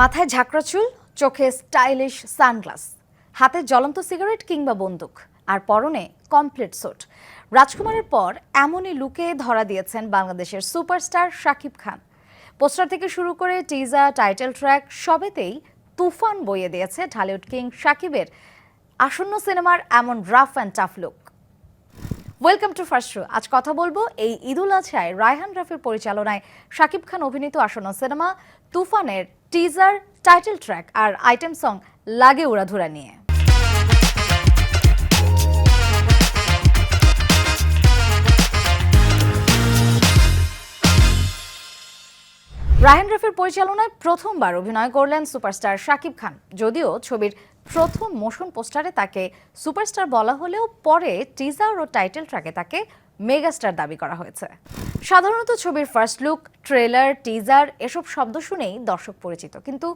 মাথায় ঝাঁকড়া চুল, চোখে স্টাইলিশ সানগ্লাস হাতে জ্বলন্ত সিগারেট কিংবা বন্দুক। আর পরনে কমপ্লিট স্যুট রাজকুমারের পর এমনই লুকে ধরা দিয়েছেন বাংলাদেশের সুপারস্টার শাকিব খান। পোস্টার থেকে শুরু করে টিজা টাইটেল ট্র্যাক সবেতেই তুফান বইয়ে দিয়েছে ঢালিউড কিং শাকিবের। আসন্ন সিনেমার এমন rough and tough look welcome to first show আজ কথা বলব এই ঈদুল আজহায় রায়হান রাফির পরিচালনায় শাকিব খান অভিনীত আসন্ন সিনেমা তুফানের টিজার টাইটেল ট্র্যাক আর আইটেম সং লাগে উড়াধুরা নিয়ে। রায়হান রাফির পরিচালনায় প্রথমবার অভিনয় করলেন সুপারস্টার শাকিব খান। যদিও ছবির প্রথম মোশন পোস্টারে তাকে সুপারস্টার বলা হলেও পরে টিজার ও টাইটেল ট্র্যাকে তাকে মেগাস্টার দাবি করা হয়েছে। সাধারণত ছবির ফার্স্ট লুক ট্রেলার টিজার এসব শব্দ শুনেই দর্শক পরিচিত। কিন্তু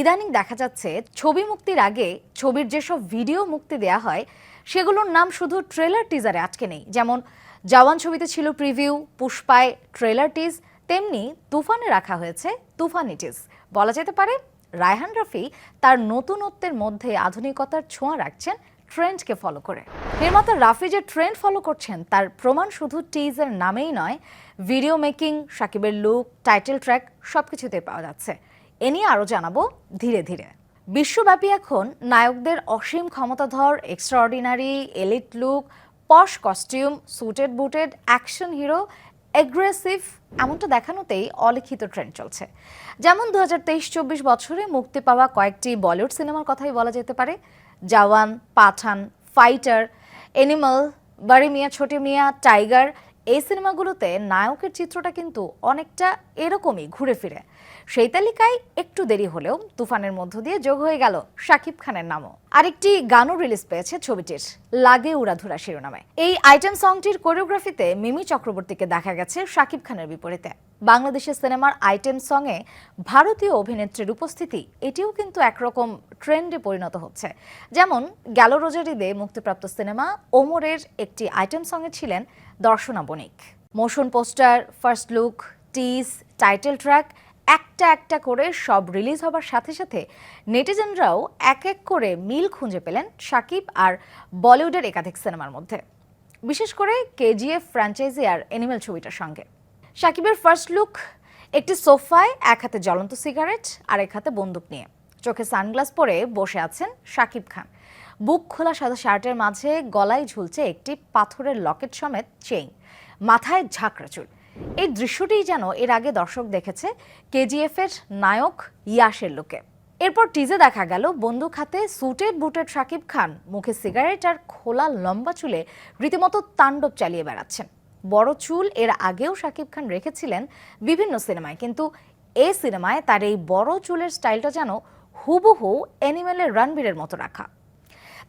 ইদানিং দেখা যাচ্ছে ছবি মুক্তির আগে ছবির যেসব ভিডিও মুক্তি দেয়া হয়, সেগুলোর নাম শুধু ট্রেলার টিজারে আটকে নেই। যেমন জওয়ান ছবিতে ছিল প্রিভিউ পুষ্পায় ট্রেলার টিজ তেমনি তুফানে রাখা হয়েছে তুফান ইটিস বলা যেতে পারে রায়হান রফি তার নতুনত্বের মধ্যে আধুনিকতার ছোঁয়া রাখছেন ট্রেন্ডকে ফলো করে। নির্মাতা রাফি যে ট্রেন্ড ফলো করছেন, তার প্রমাণ শুধু টিজের নামেই নয় ভিডিও মেকিং সাকিবের লুক টাইটেল ট্র্যাক সব সবকিছুতে পাওয়া যাচ্ছে। এ নিয়ে আরও জানাব ধীরে ধীরে। বিশ্বব্যাপী এখন নায়কদের অসীম ক্ষমতাধর extraordinary elite look posh costume suited booted action hero aggressive এমনটা দেখানোতেই অলিখিত ট্রেন্ড চলছে। যেমন দু হাজার তেইশ চব্বিশ বছরে মুক্তি পাওয়া কয়েকটি বলিউড সিনেমার কথাই বলা যেতে পারে। জাওয়ান, পাঠান, ফাইটার এনিম্যাল বাড়ি মিয়া, ছোটে মিয়া, টাইগার, এই সিনেমাগুলোতে নায়কের চিত্রটা কিন্তু অনেকটা এরকমই ঘুরে ফিরে। সেই তালিকায় একটু দেরি হলেও তুফানের মধ্য দিয়ে যোগ হয়ে গেল শাকিব খানের নামও। আরেকটি গানও রিলিজ পেয়েছে ছবিটির, লাগে উড়াধুরা শিরোনামে। এই আইটেম সংটির কোরিওগ্রাফিতে মিমি চক্রবর্তীকে দেখা গেছে শাকিব খানের বিপরীতে। বাংলাদেশের সিনেমার আইটেম সঙ্গে ভারতীয় অভিনেত্রীর উপস্থিতি, এটিও কিন্তু একরকম ট্রেন্ডে পরিণত হচ্ছে। যেমন, গেল রোজারিদে মুক্তিপ্রাপ্ত সিনেমা ওমরের একটি আইটেম সঙ্গে ছিলেন Darshana Banik. Motion poster first look tease title track একটা একটা করে সব রিলিজ হবার সাথে সাথে নেটিজেনরাও এক এক করে মিল খুঁজে পেলেন সাকিব আর বলিউডের একাধিক সিনেমার মধ্যে। বিশেষ করে কেজিএফ ফ্র্যাঞ্চাইজি আর এনিমেল ছবিটার সঙ্গে। সাকিবের ফার্স্ট লুক একটি সোফায়, এক হাতে জ্বলন্ত সিগারেট আর এক হাতে বন্দুক নিয়ে। চোখে সানগ্লাস পরে বসে আছেন সাকিব খান। বুক খোলা সাদা শার্টের মাঝে গলায় ঝুলছে একটি পাথরের লকেট সমেত চেইন মাথায় ঝাঁকড়া চুল। এই দৃশ্যটিই যেন এর আগে দর্শক দেখেছে কেজিএফ এর নায়ক ইয়াসের লোকে। এরপর টিজে দেখা গেল, বন্দুক হাতে সুটেড বুটেড শাকিব খান মুখে সিগারেট আর খোলা লম্বা চুলে রীতিমতো তাণ্ডব চালিয়ে বেড়াচ্ছেন। বড় চুল এর আগেও শাকিব খান রেখেছিলেন বিভিন্ন সিনেমায়, কিন্তু এ সিনেমায় তার এই বড় চুলের স্টাইলটা যেন হুবহু অ্যানিমেলের রণবীরের মতো রাখা।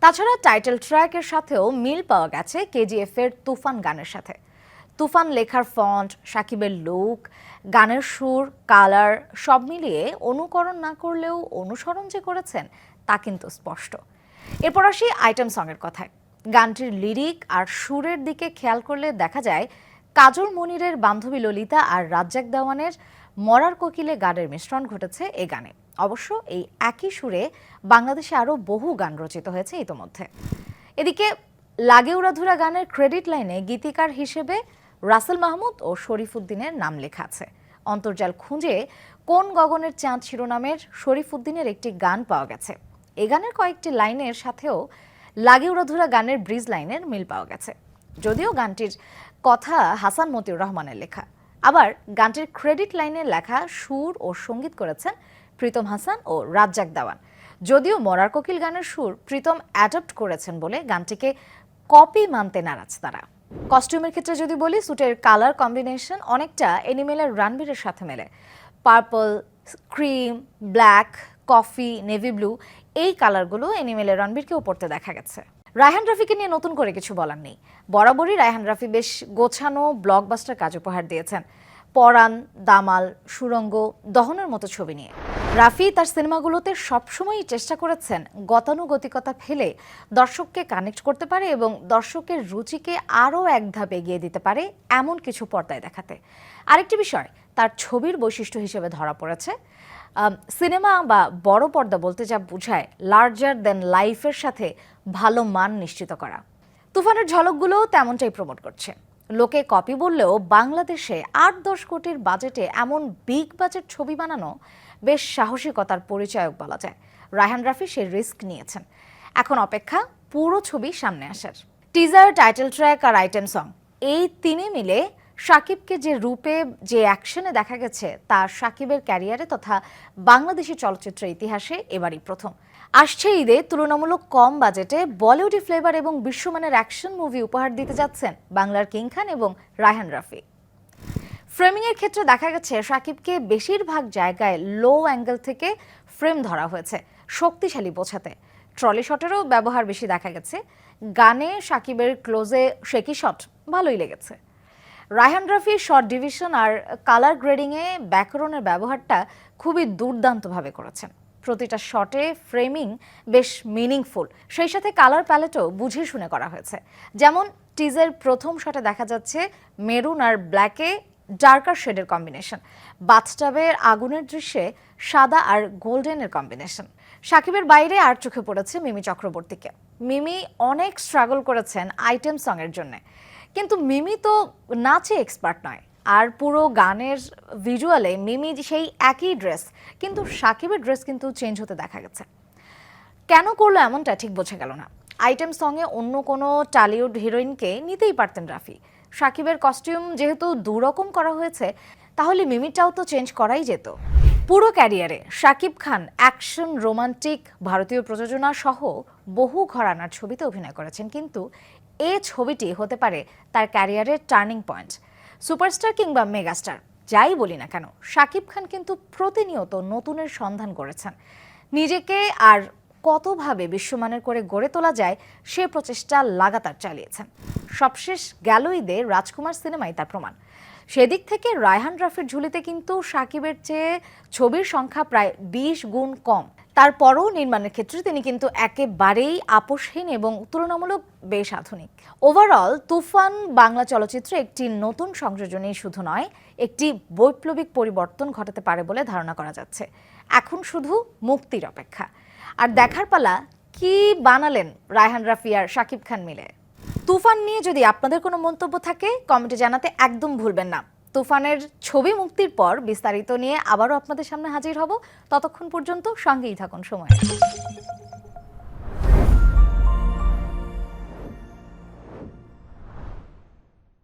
তাছাড়া টাইটেল ট্র্যাকের সাথেও মিল পাওয়া গেছে কেজিএফ এর তুফান গানের সাথে। তুফান লেখার ফন্ট, সাকিবের লুক গানের সুর কালার সব মিলিয়ে অনুকরণ না করলেও অনুসরণ যে করেছেন তা কিন্তু স্পষ্ট। এরপর আসি আইটেম সঙের কথায়। গানটির লিরিক আর সুরের দিকে খেয়াল করলে দেখা যায় কাজল মনিরের বান্ধবী ললিতা আর রাজ্জাক দেওয়ানের মরার কোকিলে গানের মিশ্রণ ঘটেছে এ গানে। অবশ্য এই একই সুরে বাংলাদেশে আরও বহু গান রচিত হয়েছে ইতোমধ্যে। এদিকে লাগে উড়াধুরা গানের ক্রেডিট লাইনে গীতিকার হিসেবে রাসেল মাহমুদ ও শরীফুদ্দিনের নাম লেখা আছে। অন্তর্জাল খুঁজে কোন গগনের চাঁদ শিরোনামের শরীফুদ্দিনের একটি গান পাওয়া গেছে। এ গানের কয়েকটি লাইনের সাথেও লাগে উড়াধুরা গানের ব্রিজ লাইনের মিল পাওয়া গেছে। যদিও গানটির কথা হাসান মতিউর রহমানের লেখা। আবার গানটির ক্রেডিট লাইনের লেখা সুর ও সংগীত করেছেন প্রীতম হাসান ও রাজ্জাক দাওয়ান। যদিও মরার কোকিল গানের সুর প্রীতম অ্যাডপ্ট করেছেন বলে গানটিকে কপি মানতে নারাজ তারা। কস্টিউমের ক্ষেত্রে যদি বলি, স্যুটের কালার কম্বিনেশন অনেকটা এনিমেলের রানবীরের সাথে মেলে। Purple, cream, black, coffee, navy blue, এই কালারগুলো এনিমেলের রণবীরকেও পড়তে দেখা গেছে। রায়হান রাফিকে নিয়ে নতুন করে কিছু বলার নেই। বরাবরই রায়হান রাফি বেশ গোছানো ব্লকবাস্টার কাজ উপহার দিয়েছেন। পরাণ, দামাল, সুরঙ্গ, দহনের মতো ছবি নিয়ে। রাফি তার সিনেমাগুলোতে সবসময়ই চেষ্টা করেছেন গতানুগতিকতা ফেলে দর্শককে কানেক্ট করতে পারে এবং দর্শকের রুচিকে আরও এক ধাপ এগিয়ে দিতে পারে এমন কিছু পর্দায় দেখাতে। আরেকটি বিষয়, তার ছবির বৈশিষ্ট্য হিসেবে ধরা পড়েছে। সিনেমা বা বড় পর্দা বলতে যা বোঝায় লার্জার দেন লাইফের সাথে ভালো মান নিশ্চিত করা। তুফানের ঝলকগুলোও তেমনটাই প্রমোট করছে। লোকে কপি বললেও বাংলাদেশে আট দশ কোটির বাজেটে এমন বিগ বাজেট ছবি বানানো বেশ সাহসিকতার পরিচয়ক বলা যায়। রায়হান রাফি সে রিস্ক নিয়েছেন। এখন অপেক্ষা, পুরো ছবি সামনে আসার। টিজার, টাইটেল ট্র্যাক আর আইটেম সং, এই তিনে মিলে সাকিবকে যে রূপে, যে অ্যাকশনে দেখা গেছে, তা সাকিবের ক্যারিয়ারে তথা বাংলাদেশি চলচ্চিত্রের ইতিহাসে এবারই প্রথম। আসছে ঈদে তুলনামূলক কম বাজেটে বলিউডি ফ্লেভার এবং বিশ্বমানের অ্যাকশন মুভি উপহার দিতে যাচ্ছেন বাংলার কিং খান এবং রায়হান রাফি। ফ্রেমিং এর ক্ষেত্রে দেখা গেছে সাকিবকে বেশিরভাগ জায়গায় লো অ্যাঙ্গেল থেকে ফ্রেম ধরা হয়েছে, শক্তিশালী বোঝাতে। ট্রলি শটেরও ব্যবহার বেশি দেখা গেছে। গানে সাকিবের ক্লোজে শেকি শট ভালোই লেগেছে। রায়হান রাফি শর্ট ডিভিশন আর কালার গ্রেডিংয়ে ব্যাকরণের ব্যবহারটা খুবই দুর্দান্তভাবে করেছেন। প্রতিটা শটে ফ্রেমিং বেশ মিনিংফুল সেই সাথে কালার প্যালেটও বুঝে শুনে করা হয়েছে। যেমন টিজের প্রথম শটে দেখা যাচ্ছে মেরুন আর ব্ল্যাকে ডার্কার শেডের কম্বিনেশন। বাথটাবের আগুনের দৃশ্যে সাদা আর গোল্ডেনের কম্বিনেশন। সাকিবের বাইরে আর চোখে পড়েছে মিমি চক্রবর্তীকে। মিমি অনেক স্ট্রাগল করেছেন আইটেম সঙের জন্য। কিন্তু মিমি তো নাচে এক্সপার্ট নয়। আর পুরো গানের ভিজুয়ালে মিমি সেই একই ড্রেস, কিন্তু সাকিবের ড্রেস কিন্তু চেঞ্জ হতে দেখা গেছে। কেন করল এমনটা ঠিক বোঝা গেল না। আইটেম সঙ্গে অন্য কোনো টালিউড হিরোইনকে নিতেই পারতেন রাফি। সাকিবের কস্টিউম যেহেতু দুরকম করা হয়েছে, তাহলে মিমিটাও তো চেঞ্জ করাই যেত। পুরো ক্যারিয়ারে শাকিব খান অ্যাকশন, রোমান্টিক, ভারতীয় প্রযোজনা সহ বহু ঘরানার ছবিতে অভিনয় করেছেন, কিন্তু এ ছবিটি হতে পারে তার ক্যারিয়ারের টার্নিং পয়েন্ট। সুপারস্টার কিংবা মেগাস্টার, যাই বলি না কেন শাকিব খান কিন্তু প্রতিনিয়ত নতুনের সন্ধান করেছেন। নিজেকে আর কতভাবে বিশ্বমানের করে গড়ে তোলা যায় সে প্রচেষ্টা লাগাতার চালিয়েছেন। সবশেষ গেল ঈদে রাজকুমার সিনেমাই তার প্রমাণ। সেদিক থেকে রায়হান রাফির ঝুলিতে কিন্তু সাকিবের চেয়ে ছবির সংখ্যা প্রায় বিশ গুণ কম। তারপরও নির্মাণের ক্ষেত্রে তিনি কিন্তু একেবারেই আপোষহীন এবং তুলনামূলক বেশ আধুনিক। ওভারঅল তুফান বাংলা চলচ্চিত্রে একটি নতুন সংযোজনই শুধু নয়, একটি বৈপ্লবিক পরিবর্তন ঘটাতে পারে বলে ধারণা করা যাচ্ছে। এখন শুধু মুক্তির অপেক্ষা। আর দেখার পালা কি বানালেন রায়হান রাফি আর শাকিব খান মিলে? তুফান নিয়ে যদি আপনাদের কোনো মন্তব্য থাকে কমেন্টে জানাতে একদম ভুলবেন না। তুফানের ছবি মুক্তির পর বিস্তারিত নিয়ে আবারও আপনাদের সামনে হাজির হব। ততক্ষণ পর্যন্ত সঙ্গেই থাকুন সময়।